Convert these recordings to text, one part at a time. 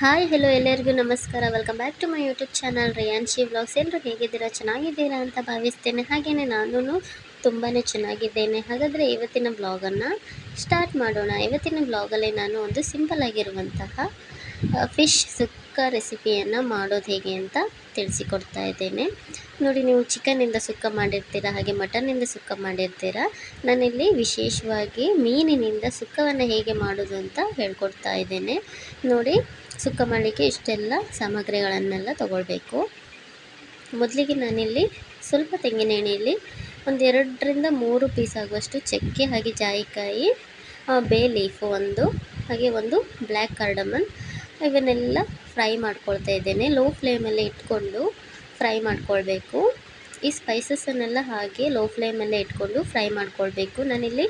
Hi hello ಎಲ್ಲರಿಗೂ ನಮಸ್ಕಾರ. Welcome back to my YouTube channel Riyanshi vlogs ಎಲ್ಲರೂ ಹೇಗಿದ್ದೀರಾ? ಚೆನ್ನಾಗಿದ್ದೀರಾ ಅಂತ ಭಾವಿಸ್ತೇನೆ. ಹಾಗೆಯೇ ನಾನು ತುಂಬಾ ಚೆನ್ನಾಗಿದ್ದೇನೆ. ಹಾಗಾದರೆ ಇವತ್ತಿನ ಬ್ಲಾಗನ್ನು ಸ್ಟಾರ್ಟ್ ಮಾಡೋಣ. ಇವತ್ತಿನ ಬ್ಲಾಗಲ್ಲಿ ನಾನು ಒಂದು ಸಿಂಪಲ್ ಆಗಿರುವಂತಹ ಫಿಶ್ ಸುಕ್ಕ ರೆಸಿಪಿಯನ್ನು ಮಾಡೋದು ಹೇಗೆ ಅಂತ ತಿಳಿಸಿಕೊಡ್ತಾ ಇದ್ದೇನೆ. ನೋಡಿ, ನೀವು ಚಿಕನಿಂದ ಸುಕ್ಕ ಮಾಡಿರ್ತೀರಾ, ಹಾಗೆ ಮಟನಿಂದ ಸುಕ್ಕ ಮಾಡಿರ್ತೀರಾ, ನಾನಿಲ್ಲಿ ವಿಶೇಷವಾಗಿ ಮೀನಿನಿಂದ ಸುಕ್ಕವನ್ನು ಹೇಗೆ ಮಾಡೋದು ಅಂತ ಹೇಳ್ಕೊಡ್ತಾ ಇದ್ದೇನೆ. ನೋಡಿ, ಸುಕ್ಕ ಮಾಡಲಿಕ್ಕೆ ಇಷ್ಟೆಲ್ಲ ಸಾಮಗ್ರಿಗಳನ್ನೆಲ್ಲ ತಗೊಳ್ಬೇಕು. ಮೊದಲಿಗೆ ನಾನಿಲ್ಲಿ ಸ್ವಲ್ಪ ತೆಂಗಿನ ಎಣ್ಣೆಯಲ್ಲಿ ಒಂದು ಎರಡರಿಂದ ಮೂರು ಪೀಸ್ ಆಗುವಷ್ಟು ಚಕ್ಕೆ, ಹಾಗೆ ಜಾಯಿಕಾಯಿ ಬೇ ಲೀಫು ಒಂದು, ಹಾಗೆ ಒಂದು ಬ್ಲ್ಯಾಕ್ ಕಾರ್ಡಮನ್ ಇವನ್ನೆಲ್ಲ ಫ್ರೈ ಮಾಡ್ಕೊಳ್ತಾ ಇದ್ದೇನೆ. ಲೋ ಫ್ಲೇಮಲ್ಲಿ ಇಟ್ಕೊಂಡು ಫ್ರೈ ಮಾಡ್ಕೊಳ್ಬೇಕು. ಈ ಸ್ಪೈಸಸನ್ನೆಲ್ಲ ಹಾಗೆ ಲೋ ಫ್ಲೇಮಲ್ಲೇ ಇಟ್ಕೊಂಡು ಫ್ರೈ ಮಾಡ್ಕೊಳ್ಬೇಕು. ನಾನಿಲ್ಲಿ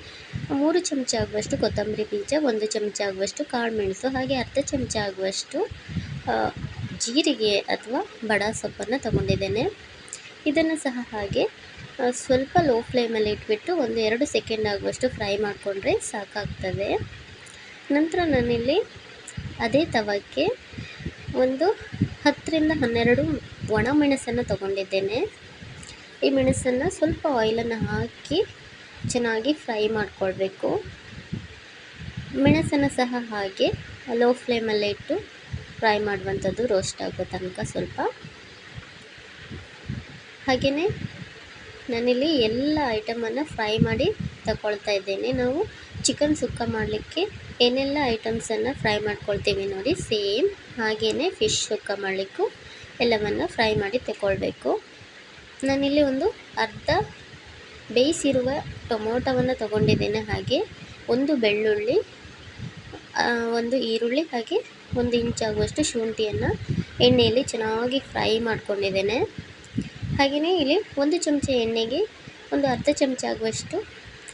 ಮೂರು ಚಮಚ ಆಗುವಷ್ಟು ಕೊತ್ತಂಬರಿ ಬೀಜ, ಒಂದು ಚಮಚ ಆಗುವಷ್ಟು ಕಾಳುಮೆಣಸು ಹಾಗೆ ಅರ್ಧ ಚಮಚ ಆಗುವಷ್ಟು ಜೀರಿಗೆ ಅಥವಾ ಬಡ ಸೊಪ್ಪನ್ನು ತಗೊಂಡಿದ್ದೇನೆ. ಇದನ್ನು ಸಹ ಹಾಗೆ ಸ್ವಲ್ಪ ಲೋ ಫ್ಲೇಮಲ್ಲಿ ಇಟ್ಬಿಟ್ಟು ಒಂದು ಎರಡು ಸೆಕೆಂಡ್ ಆಗುವಷ್ಟು ಫ್ರೈ ಮಾಡಿಕೊಂಡ್ರೆ ಸಾಕಾಗ್ತದೆ. ನಂತರ ನಾನಿಲ್ಲಿ ಅದೇ ತವಕ್ಕೆ ಒಂದು ಹತ್ತರಿಂದ ಹನ್ನೆರಡು ಒಣ ಮೆಣಸನ್ನು ತಗೊಂಡಿದ್ದೇನೆ. ಈ ಮೆಣಸನ್ನು ಸ್ವಲ್ಪ ಆಯಿಲನ್ನು ಹಾಕಿ ಚೆನ್ನಾಗಿ ಫ್ರೈ ಮಾಡಿಕೊಳ್ಬೇಕು. ಮೆಣಸನ್ನು ಸಹ ಹಾಗೆ ಲೋ ಫ್ಲೇಮಲ್ಲೇ ಇಟ್ಟು ಫ್ರೈ ಮಾಡುವಂಥದ್ದು ರೋಸ್ಟ್ ಆಗೋ ತನಕ ಸ್ವಲ್ಪ. ಹಾಗೆಯೇ ನಾನಿಲ್ಲಿ ಎಲ್ಲ ಐಟಮನ್ನು ಫ್ರೈ ಮಾಡಿ ತಗೊಳ್ತಾ ಇದ್ದೇನೆ. ನಾವು ಚಿಕನ್ ಸುಕ್ಕ ಮಾಡಲಿಕ್ಕೆ ಏನೆಲ್ಲ ಐಟಮ್ಸನ್ನು ಫ್ರೈ ಮಾಡ್ಕೊಳ್ತೀವಿ ನೋಡಿ ಸೇಮ್ ಹಾಗೆಯೇ ಫಿಶ್ ಸುಕ್ಕ ಮಾಡಲಿಕ್ಕೂ ಎಲ್ಲವನ್ನು ಫ್ರೈ ಮಾಡಿ ತಗೊಳ್ಬೇಕು ನಾನಿಲ್ಲಿ ಒಂದು ಅರ್ಧ ಬೇಯಿಸಿರುವ ಟೊಮೊಟೊವನ್ನು ತಗೊಂಡಿದ್ದೇನೆ, ಹಾಗೆ ಒಂದು ಬೆಳ್ಳುಳ್ಳಿ ಒಂದು ಈರುಳ್ಳಿ, ಹಾಗೆ ಒಂದು ಇಂಚಾಗುವಷ್ಟು ಶುಂಠಿಯನ್ನು ಎಣ್ಣೆಯಲ್ಲಿ ಚೆನ್ನಾಗಿ ಫ್ರೈ ಮಾಡ್ಕೊಂಡಿದ್ದೇನೆ. ಹಾಗೆಯೇ ಇಲ್ಲಿ ಒಂದು ಚಮಚ ಎಣ್ಣೆಗೆ ಒಂದು ಅರ್ಧ ಚಮಚ ಆಗುವಷ್ಟು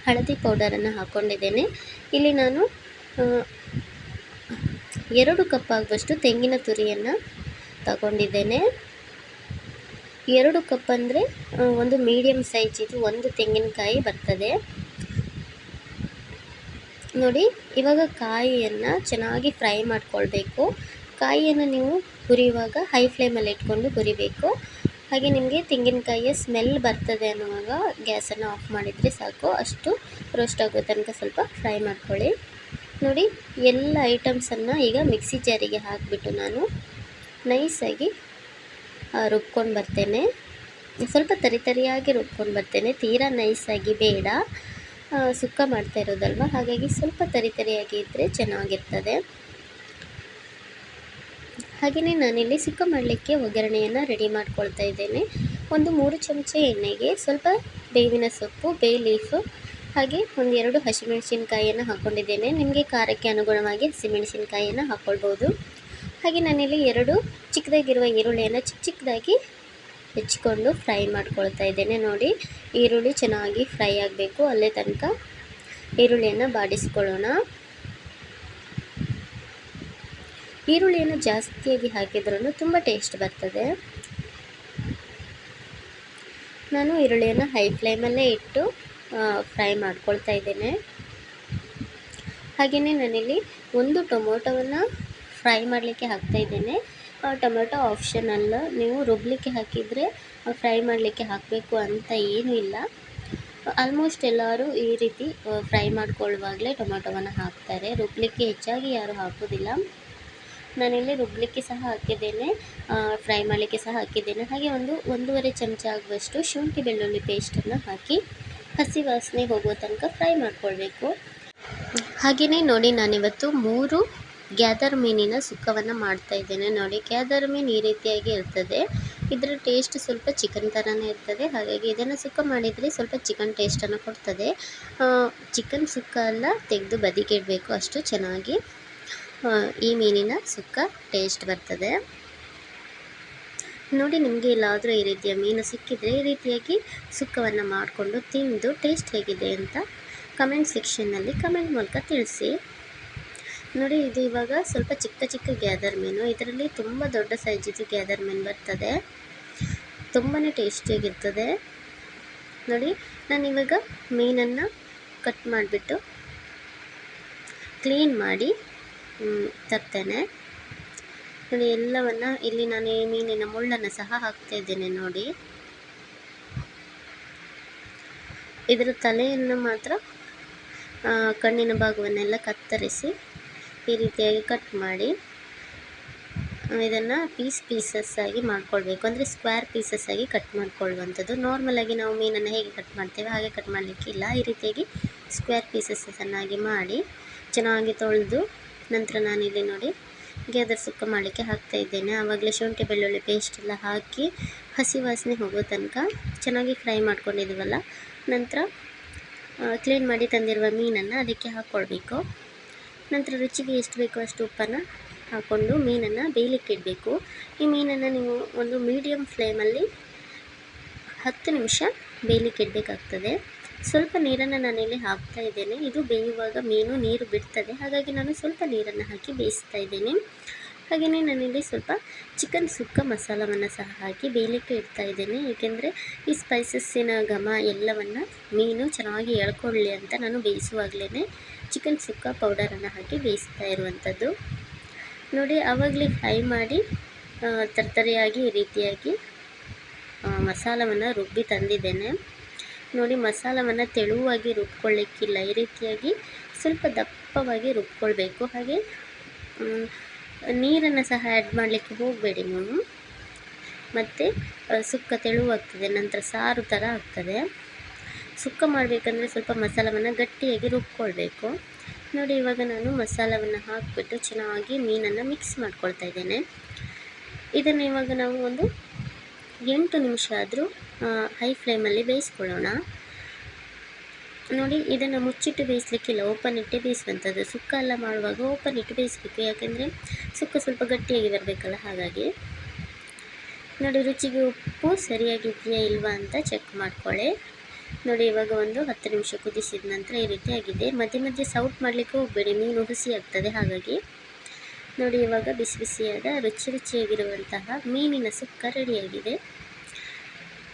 ಹಳದಿ ಪೌಡರನ್ನು ಹಾಕ್ಕೊಂಡಿದ್ದೇನೆ ಇಲ್ಲಿ ನಾನು ಎರಡು ಕಪ್ ಆಗುವಷ್ಟು ತೆಂಗಿನ ತುರಿಯನ್ನು ತಗೊಂಡಿದ್ದೇನೆ. ಎರಡು ಕಪ್ ಅಂದರೆ ಒಂದು ಮೀಡಿಯಮ್ ಸೈಜ್ ಇದು ಒಂದು ತೆಂಗಿನಕಾಯಿ ಬರ್ತದೆ. ನೋಡಿ, ಇವಾಗ ಕಾಯಿಯನ್ನು ಚೆನ್ನಾಗಿ ಫ್ರೈ ಮಾಡಿಕೊಳ್ಬೇಕು. ಕಾಯಿಯನ್ನು ನೀವು ಹುರಿಯುವಾಗ ಹೈ ಫ್ಲೇಮಲ್ಲಿ ಇಟ್ಕೊಂಡು ಹುರಿಬೇಕು. ಹಾಗೆ ನಿಮಗೆ ತೆಂಗಿನಕಾಯಿಯ ಸ್ಮೆಲ್ ಬರ್ತದೆ ಅನ್ನುವಾಗ ಗ್ಯಾಸನ್ನು ಆಫ್ ಮಾಡಿದರೆ ಸಾಕು. ಅಷ್ಟು ರೋಸ್ಟ್ ಆಗೋ ತನಕ ಸ್ವಲ್ಪ ಫ್ರೈ ಮಾಡ್ಕೊಳ್ಳಿ. ನೋಡಿ, ಎಲ್ಲ ಐಟಮ್ಸನ್ನು ಈಗ ಮಿಕ್ಸಿ ಜಾರಿಗೆ ಹಾಕಿಬಿಟ್ಟು ನಾನು ನೈಸಾಗಿ ರುಬ್ಕೊಂಡು ಬರ್ತೇನೆ. ಸ್ವಲ್ಪ ತರಿ ತರಿಯಾಗಿ ರುಬ್ಕೊಂಡು ಬರ್ತೇನೆ. ತೀರಾ ನೈಸಾಗಿ ಬೇಡ. ಸುಕ್ಕ ಮಾಡ್ತಾ ಇರೋದಲ್ವ? ಹಾಗಾಗಿ ಸ್ವಲ್ಪ ತರಿ ತರಿಯಾಗಿ ಇದ್ದರೆ ಚೆನ್ನಾಗಿರ್ತದೆ. ಹಾಗೆಯೇ ನಾನಿಲ್ಲಿ ಸುಕ್ಕ ಮಾಡಲಿಕ್ಕೆ ಒಗ್ಗರಣೆಯನ್ನು ರೆಡಿ ಮಾಡ್ಕೊಳ್ತಾ ಇದ್ದೇನೆ. ಒಂದು ಮೂರು ಚಮಚ ಎಣ್ಣೆಗೆ ಸ್ವಲ್ಪ ಬೇವಿನ ಸೊಪ್ಪು ಬೇ ಲೀಫು ಹಾಗೆ ಒಂದೆರಡು ಹಸಿಮೆಣಸಿನ್ಕಾಯಿಯನ್ನು ಹಾಕ್ಕೊಂಡಿದ್ದೇನೆ. ನಿಮಗೆ ಖಾರಕ್ಕೆ ಅನುಗುಣವಾಗಿ ಹಸಿಮೆಣಸಿನ್ಕಾಯಿಯನ್ನು ಹಾಕ್ಕೊಳ್ಬೋದು. ಹಾಗೆ ನಾನಿಲ್ಲಿ ಎರಡು ಚಿಕ್ಕದಾಗಿರುವ ಈರುಳ್ಳಿಯನ್ನು ಚಿಕ್ಕ ಚಿಕ್ಕದಾಗಿ ಹೆಚ್ಚಿಕೊಂಡು ಫ್ರೈ ಮಾಡ್ಕೊಳ್ತಾ ಇದ್ದೇನೆ. ನೋಡಿ, ಈರುಳ್ಳಿ ಚೆನ್ನಾಗಿ ಫ್ರೈ ಆಗಬೇಕು. ಅಲ್ಲೇ ತನಕ ಈರುಳ್ಳಿಯನ್ನು ಬಾಡಿಸ್ಕೊಳ್ಳೋಣ. ಈರುಳ್ಳಿಯನ್ನು ಜಾಸ್ತಿಯಾಗಿ ಹಾಕಿದ್ರೂ ತುಂಬ ಟೇಸ್ಟ್ ಬರ್ತದೆ. ನಾನು ಈರುಳ್ಳಿಯನ್ನು ಹೈ ಫ್ಲೇಮಲ್ಲೇ ಇಟ್ಟು ಫ್ರೈ ಮಾಡ್ಕೊಳ್ತಾ ಇದ್ದೇನೆ. ಹಾಗೆಯೇ ನಾನಿಲ್ಲಿ ಒಂದು ಟೊಮೊಟೊವನ್ನು ಫ್ರೈ ಮಾಡಲಿಕ್ಕೆ ಹಾಕ್ತಾ ಇದ್ದೇನೆ. ಟೊಮೆಟೊ ಆಪ್ಷನಲ್ಲ ನೀವು ರುಬ್ಲಿಕ್ಕೆ ಹಾಕಿದರೆ ಫ್ರೈ ಮಾಡಲಿಕ್ಕೆ ಹಾಕಬೇಕು ಅಂತ ಏನೂ ಇಲ್ಲ. ಆಲ್ಮೋಸ್ಟ್ ಎಲ್ಲರೂ ಈ ರೀತಿ ಫ್ರೈ ಮಾಡ್ಕೊಳ್ಳುವಾಗಲೇ ಟೊಮೆಟೊವನ್ನು ಹಾಕ್ತಾರೆ. ರುಬ್ಲಿಕ್ಕೆ ಹೆಚ್ಚಾಗಿ ಯಾರೂ ಹಾಕೋದಿಲ್ಲ. ನಾನಿಲ್ಲಿ ರುಬ್ಲಿಕ್ಕೆ ಸಹ ಹಾಕಿದ್ದೇನೆ ಫ್ರೈ ಮಾಡಲಿಕ್ಕೆ ಸಹ ಹಾಕಿದ್ದೇನೆ. ಹಾಗೆ ಒಂದು, ಒಂದೂವರೆ ಚಮಚ ಆಗುವಷ್ಟು ಶುಂಠಿ ಬೆಳ್ಳುಳ್ಳಿ ಪೇಸ್ಟನ್ನು ಹಾಕಿ ಹಸಿ ವಾಸನೆ ಹೋಗೋ ತನಕ ಫ್ರೈ ಮಾಡ್ಕೊಳ್ಬೇಕು. ಹಾಗೆಯೇ ನೋಡಿ ನಾನಿವತ್ತು ಮೂರು ಗ್ಯಾದರ್ ಮೀನಿನ ಸುಕ್ಕವನ್ನು ಮಾಡ್ತಾ ಇದ್ದೇನೆ. ನೋಡಿ, ಗ್ಯಾದರ್ ಮೀನು ಈ ರೀತಿಯಾಗಿ ಇರ್ತದೆ. ಇದರ ಟೇಸ್ಟ್ ಸ್ವಲ್ಪ ಚಿಕನ್ ಥರನೇ ಇರ್ತದೆ. ಹಾಗಾಗಿ ಇದನ್ನು ಸುಕ್ಕ ಮಾಡಿದರೆ ಸ್ವಲ್ಪ ಚಿಕನ್ ಟೇಸ್ಟನ್ನು ಕೊಡ್ತದೆ. ಚಿಕನ್ ಸುಕ್ಕ ಎಲ್ಲ ತೆಗೆದು ಬದಿಗಿಡಬೇಕು ಅಷ್ಟು ಚೆನ್ನಾಗಿ ಈ ಮೀನಿನ ಸುಕ್ಕ ಟೇಸ್ಟ್ ಬರ್ತದೆ. ನೋಡಿ, ನಿಮಗೆ ಎಲ್ಲಾದರೂ ಈ ರೀತಿಯ ಮೀನು ಸಿಕ್ಕಿದರೆ ಈ ರೀತಿಯಾಗಿ ಸುಕ್ಕವನ್ನು ಮಾಡಿಕೊಂಡು ತಿಂದು ಟೇಸ್ಟ್ ಹೇಗಿದೆ ಅಂತ ಕಮೆಂಟ್ ಸೆಕ್ಷನ್ನಲ್ಲಿ ಕಮೆಂಟ್ ಮೂಲಕ ತಿಳಿಸಿ. ನೋಡಿ, ಇದು ಇವಾಗ ಸ್ವಲ್ಪ ಚಿಕ್ಕ ಚಿಕ್ಕ ಗ್ಯಾದರ್ ಮೀನು. ಇದರಲ್ಲಿ ತುಂಬ ದೊಡ್ಡ ಸೈಜಿದು ಗ್ಯಾದರ್ ಮೀನು ಬರ್ತದೆ. ತುಂಬಾ ಟೇಸ್ಟಿಯಾಗಿರ್ತದೆ ನೋಡಿ ನಾನಿವಾಗ ಮೀನನ್ನು ಕಟ್ ಮಾಡಿಬಿಟ್ಟು ಕ್ಲೀನ್ ಮಾಡಿ ತರ್ತೇನೆ. ನೋಡಿ ಎಲ್ಲವನ್ನು ಇಲ್ಲಿ ನಾನು ಮೀನಿನ ಮುಳ್ಳನ್ನು ಸಹ ಹಾಕ್ತಾ ಇದ್ದೇನೆ ನೋಡಿ. ಇದರ ತಲೆಯನ್ನು ಮಾತ್ರ ಕಣ್ಣಿನ ಭಾಗವನ್ನೆಲ್ಲ ಕತ್ತರಿಸಿ ಈ ರೀತಿಯಾಗಿ ಕಟ್ ಮಾಡಿ ಇದನ್ನು ಪೀಸ್ ಪೀಸಸ್ ಆಗಿ ಮಾಡ್ಕೊಳ್ಬೇಕು. ಅಂದರೆ ಸ್ಕ್ವೇರ್ ಪೀಸಸ್ ಆಗಿ ಕಟ್ ಮಾಡ್ಕೊಳ್ಳುವಂಥದ್ದು ನಾರ್ಮಲಾಗಿ ನಾವು ಮೀನನ್ನು ಹೇಗೆ ಕಟ್ ಮಾಡ್ತೇವೆ, ಹಾಗೆ ಕಟ್ ಮಾಡಲಿಕ್ಕಿಲ್ಲ ಈ ರೀತಿಯಾಗಿ ಸ್ಕ್ವೇರ್ ಪೀಸಸ್ಸನ್ನಾಗಿ ಮಾಡಿ ಚೆನ್ನಾಗಿ ತೊಳೆದು ನಂತರ ನಾನಿಲ್ಲಿ ನೋಡಿ ಗೆದರ್ ಸುಕ್ಕ ಮಾಡಲಿಕ್ಕೆ ಹಾಕ್ತಾ ಇದ್ದೇನೆ. ಆವಾಗಲೇ ಶುಂಠಿ, ಬೆಳ್ಳುಳ್ಳಿ ಪೇಸ್ಟ್ ಎಲ್ಲ ಹಾಕಿ ಹಸಿ ವಾಸನೆ ಹೋಗೋ ತನಕ ಚೆನ್ನಾಗಿ ಫ್ರೈ ಮಾಡ್ಕೊಂಡಿದ್ದೀವಲ್ಲ? ನಂತರ ಕ್ಲೀನ್ ಮಾಡಿ ತಂದಿರುವ ಮೀನನ್ನು ಅದಕ್ಕೆ ಹಾಕ್ಕೊಳ್ಬೇಕು ನಂತರ ರುಚಿಗೆ ಎಷ್ಟು ಬೇಕೋ ಅಷ್ಟು ಉಪ್ಪನ್ನು ಹಾಕ್ಕೊಂಡು ಮೀನನ್ನು ಬೇಯಲಿಕ್ಕೆ ಇಡಬೇಕು. ಈ ಮೀನನ್ನು ನೀವು ಒಂದು ಮೀಡಿಯಮ್ ಫ್ಲೇಮಲ್ಲಿ ಹತ್ತು ನಿಮಿಷ ಬೇಯಲಿಕ್ಕೆ ಇಡಬೇಕಾಗ್ತದೆ. ಸ್ವಲ್ಪ ನೀರನ್ನು ನಾನಿಲ್ಲಿ ಹಾಕ್ತಾ ಇದ್ದೇನೆ. ಇದು ಬೇಯುವಾಗ ಮೀನು ನೀರು ಬಿಡ್ತದೆ. ಹಾಗಾಗಿ ನಾನು ಸ್ವಲ್ಪ ನೀರನ್ನು ಹಾಕಿ ಬೇಯಿಸ್ತಾ ಇದ್ದೇನೆ. ಹಾಗೆಯೇ ನಾನಿಲ್ಲಿ ಸ್ವಲ್ಪ ಚಿಕನ್ ಸುಕ್ಕ ಮಸಾಲವನ್ನು ಸಹ ಹಾಕಿ ಬೇಯಲಿಕ್ಕೆ ಇಡ್ತಾ ಇದ್ದೇನೆ. ಏಕೆಂದರೆ ಈ ಸ್ಪೈಸಸ್ಸಿನ ಘಮ ಎಲ್ಲವನ್ನು ಮೀನು ಚೆನ್ನಾಗಿ ಎಳ್ಕೊಳ್ಳಿ ಅಂತ ನಾನು ಬೇಯಿಸುವಾಗಲೇ ಚಿಕನ್ ಸುಕ್ಕ ಪೌಡರನ್ನು ಹಾಕಿ ಬೇಯಿಸ್ತಾ ಇರುವಂಥದ್ದು. ನೋಡಿ, ಆವಾಗಲೇ ಫ್ರೈ ಮಾಡಿ ತರತರಿಯಾಗಿ ರೀತಿಯಾಗಿ ಮಸಾಲವನ್ನು ರುಬ್ಬಿ ತಂದಿದ್ದೇನೆ. ನೋಡಿ ಮಸಾಲವನ್ನು ತೆಳುವಾಗಿ ರುಬ್ಕೊಳ್ಳಿಕ್ಕಿಲ್ಲ. ಈ ರೀತಿಯಾಗಿ ಸ್ವಲ್ಪ ದಪ್ಪವಾಗಿ ರುಬ್ಕೊಳ್ಬೇಕು. ಹಾಗೆ ನೀರನ್ನು ಸಹ ಆ್ಯಡ್ ಮಾಡಲಿಕ್ಕೆ ಹೋಗಬೇಡಿ ನೀವು. ಮತ್ತು ಸುಕ್ಕ ತೆಳುವಾಗ್ತದೆ. ನಂತರ ಸಾರು ಥರ ಆಗ್ತದೆ. ಸುಕ್ಕ ಮಾಡಬೇಕಂದ್ರೆ ಸ್ವಲ್ಪ ಮಸಾಲವನ್ನು ಗಟ್ಟಿಯಾಗಿ ರುಬ್ಕೊಳ್ಬೇಕು. ನೋಡಿ, ಇವಾಗ ನಾನು ಮಸಾಲವನ್ನು ಹಾಕಿಬಿಟ್ಟು ಚೆನ್ನಾಗಿ ಮೀನನ್ನು ಮಿಕ್ಸ್ ಮಾಡ್ಕೊಳ್ತಾ ಇದ್ದೇನೆ. ಇದನ್ನು ಇವಾಗ ನಾವು ಒಂದು ಎಂಟು ನಿಮಿಷ ಆದರೂ ಹೈ ಫ್ಲೇಮಲ್ಲಿ ಬೇಯಿಸ್ಕೊಳ್ಳೋಣ. ನೋಡಿ, ಇದನ್ನು ಮುಚ್ಚಿಟ್ಟು ಬೇಯಿಸ್ಲಿಕ್ಕಿಲ್ಲ ಓಪನ್ ಇಟ್ಟೆ ಬೇಯಿಸುವಂಥದ್ದು. ಸುಕ್ಕ ಎಲ್ಲ ಮಾಡುವಾಗ ಓಪನ್ ಇಟ್ಟು ಬೇಯಿಸಬೇಕು. ಯಾಕೆಂದರೆ, ಸುಕ್ಕ ಸ್ವಲ್ಪ ಗಟ್ಟಿಯಾಗಿ ಬರಬೇಕಲ್ಲ, ಹಾಗಾಗಿ. ನೋಡಿ, ರುಚಿಗೆ ಉಪ್ಪು ಸರಿಯಾಗಿದೆಯಾ ಇಲ್ವಾ ಅಂತ ಚೆಕ್ ಮಾಡ್ಕೊಳ್ಳಿ. ನೋಡಿ, ಇವಾಗ ಒಂದು ಹತ್ತು ನಿಮಿಷ ಕುದಿಸಿದ ನಂತರ ಈ ರೀತಿ ಆಗಿದೆ. ಮಧ್ಯೆ ಮಧ್ಯೆ ಸೌಟ್ ಮಾಡಲಿಕ್ಕೆ ಹೋಗಬೇಡಿ, ಮೀನು ಹುಸಿ ಆಗ್ತದೆ, ಹಾಗಾಗಿ. ನೋಡಿ, ಇವಾಗ ಬಿಸಿ ಬಿಸಿಯಾದ, ರುಚಿ ರುಚಿಯಾಗಿರುವಂತಹ ಮೀನಿನ ಸುಕ್ಕ ರೆಡಿಯಾಗಿದೆ.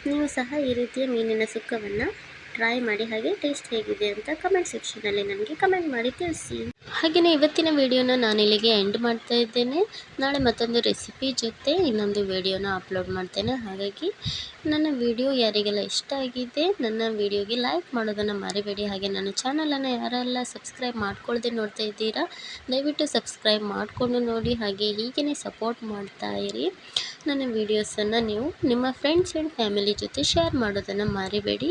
ನೀವು ಸಹ ಈ ರೀತಿಯ ಮೀನಿನ ಸುಕ್ಕವನ್ನು ಟ್ರೈ ಮಾಡಿ ಹಾಗೆ ಟೇಸ್ಟ್ ಹೇಗಿದೆ ಅಂತ ಕಮೆಂಟ್ ಸೆಕ್ಷನಲ್ಲಿ ನನಗೆ ಕಮೆಂಟ್ ಮಾಡಿ ತಿಳಿಸಿ. ಹಾಗೆಯೇ ಇವತ್ತಿನ ವಿಡಿಯೋನ ನಾನು ಇಲ್ಲಿಗೆ ಎಂಡ್ ಮಾಡ್ತಾ ಇದ್ದೇನೆ. ನಾಳೆ ಮತ್ತೊಂದು ರೆಸಿಪಿ ಜೊತೆ ಇನ್ನೊಂದು ವಿಡಿಯೋನ ಅಪ್ಲೋಡ್ ಮಾಡ್ತೇನೆ. ಹಾಗಾಗಿ ನನ್ನ ವಿಡಿಯೋ ಯಾರಿಗೆಲ್ಲ ಇಷ್ಟ ಆಗಿದೆ, ನನ್ನ ವಿಡಿಯೋಗೆ ಲೈಕ್ ಮಾಡೋದನ್ನು ಮರಿಬೇಡಿ. ಹಾಗೆ ನನ್ನ ಚಾನಲನ್ನು ಯಾರೆಲ್ಲ ಸಬ್ಸ್ಕ್ರೈಬ್ ಮಾಡ್ಕೊಳ್ಳದೆ ನೋಡ್ತಾ ಇದ್ದೀರಾ, ದಯವಿಟ್ಟು ಸಬ್ಸ್ಕ್ರೈಬ್ ಮಾಡಿಕೊಂಡು ನೋಡಿ. ಹಾಗೆ ಹೀಗೇ ಸಪೋರ್ಟ್ ಮಾಡ್ತಾ ಇರಿ. ನನ್ನ ವೀಡಿಯೋಸನ್ನು ನೀವು ನಿಮ್ಮ ಫ್ರೆಂಡ್ಸ್ ಆ್ಯಂಡ್ ಫ್ಯಾಮಿಲಿ ಜೊತೆ ಶೇರ್ ಮಾಡೋದನ್ನು ಮರಿಬೇಡಿ.